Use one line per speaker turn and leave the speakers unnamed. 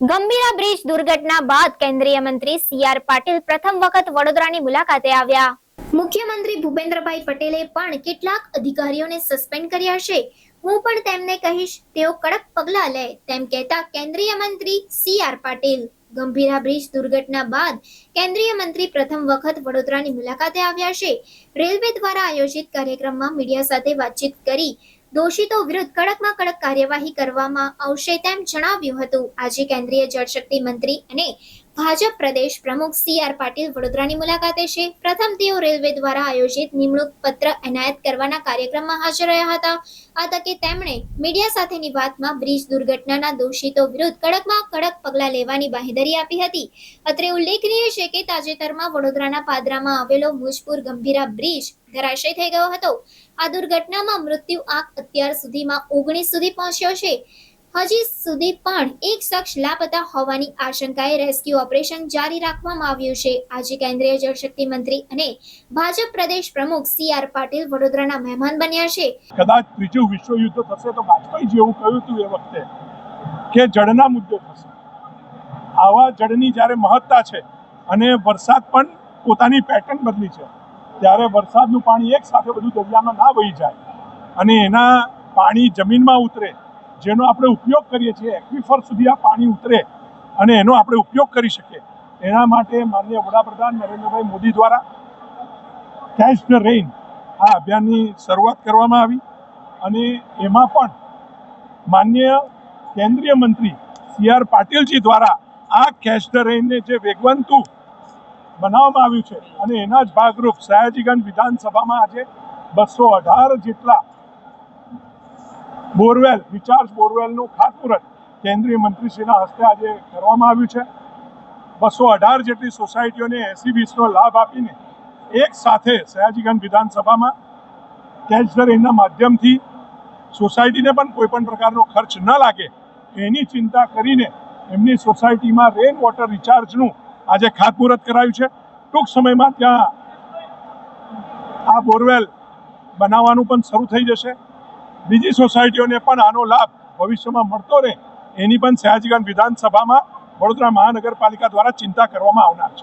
Gambhira bridge દુર્ઘટના બાદ કેન્દ્રીય મંત્રી સી આર પાટીલ પ્રથમ વખત વડોદરાની મુલાકાતે આવ્યા. મુખ્યમંત્રી ભૂપેન્દ્રભાઈ પટેલે પણ કેટલાક અધિકારીઓને સસ્પેન્ડ કર્યા છે. હું પણ તેમને કહીશ, તેઓ કડક પગલાં લે તેમ કહેતા કેન્દ્રીય મંત્રી C R Patil. Gambhira bridge દુર્ઘટના બાદ કેન્દ્રીય મંત્રી પ્રથમ વખત વડોદરાની મુલાકાતે આવ્યા છે. રેલવે દ્વારા આયોજિત કાર્યક્રમમાં મીડિયા સાથે વાતચીત કરી દોષિતો વિરુદ્ધ કડકમાં કડક કાર્યવાહી કરવામાં આવશે તેમ જણાવ્યું હતું. આજે કેન્દ્રીય જળશક્તિ મંત્રી અને ભાજપ પ્રદેશ પ્રમુખ સી આર પાટીલ વડોદરાની મુલાકાતે છે. પ્રથમ તેઓ રેલવે દ્વારા આયોજિત નિમણૂક પત્ર એનાયત કરવાના કાર્યક્રમમાં હાજર રહ્યા હતા. આ તકે તેમણે મીડિયા સાથેની વાતમાં બ્રિજ દુર્ઘટનાના દોષિતો વિરુદ્ધ કડકમાં કડક પગલાં લેવાની બાંહેધરી આપી હતી. અત્રે ઉલ્લેખનીય છે કે તાજેતરમાં વડોદરાના પાદરામાં આવેલો મુજપુર ગંભીરા બ્રિજ ધરાશય થઈ ગયો હતો. આ દુર્ઘટનામાં મૃત્યુ આંક અત્યાર સુધીમાં ઓગણીસ સુધી પહોંચ્યો છે. હજી સુધી પણ એક શખ્સ લાપતા હોવાની આશંકાએ રેસ્ક્યુ ઓપરેશન જારી રાખવામાં આવ્યું છે. આજે કેન્દ્રીય જળશક્તિ મંત્રી અને ભાજપ પ્રદેશ પ્રમુખ સી આર પાટીલ વડોદરાના મહેમાન બન્યા છે.
કદાચ ત્રીજું વિશ્વયુદ્ધ થશે તો વાજપેયી જેવું કહ્યું હતું એ વખતે કે જળના મુદ્દે થશે. આવા જળની જ્યારે મહત્તા છે અને વરસાદ પણ પોતાની પેટર્ન બદલી છે, ત્યારે વરસાદનું પાણી એક સાથે બધું દરિયામાં ના વહી જાય અને એના પાણી જમીનમાં ઉતરે જેનો આપણે ઉપયોગ કરીએ છીએ, એક્વિફર સુધી આ પાણી ઉતરે અને એનો આપણે ઉપયોગ કરી શકીએ. એના માટે માનનીય વડાપ્રધાન નરેન્દ્રભાઈ મોદી દ્વારા કેચ ધ રેઇન આ અભિયાનની શરૂઆત કરવામાં આવી અને એમાં પણ માન્ય કેન્દ્રીય મંત્રી સી આર પાટીલજી દ્વારા આ કેચ ધ રેઇનને જે વેગવંતુ બનાવવામાં આવ્યું છે અને એના જ ભાગરૂપ સયાજીગંજ વિધાનસભામાં આજે બસો અઢાર જેટલા બોરવેલ રિચાર્જ બોરવેલનું ખાતમુહૂર્ત કેન્દ્રીય મંત્રીશ્રીના હસ્તે આજે કરવામાં આવ્યું છે. બસો અઢાર જેટલી સોસાયટીઓને એસી વીસનો લાભ આપીને એક સાથે સયાજીગંજ વિધાનસભામાં કેચ ધ રેનના માધ્યમથી સોસાયટીને પણ કોઈ પણ પ્રકારનો ખર્ચ ન લાગે એની ચિંતા કરીને એમની સોસાયટીમાં રેન વોટર રિચાર્જનું આજે ખાતમુહૂર્ત કરાયું છે. ટૂંક સમયમાં ત્યાં આ બોરવેલ બનાવવાનું પણ શરૂ થઈ જશે. બીજી સોસાયટીઓને પણ આનો લાભ ભવિષ્યમાં મળતો રહે. એની પણ સયાજીગંજ વિધાનસભામાં વડોદરા મહાનગરપાલિકા દ્વારા ચિંતા કરવામાં આવનાર છે.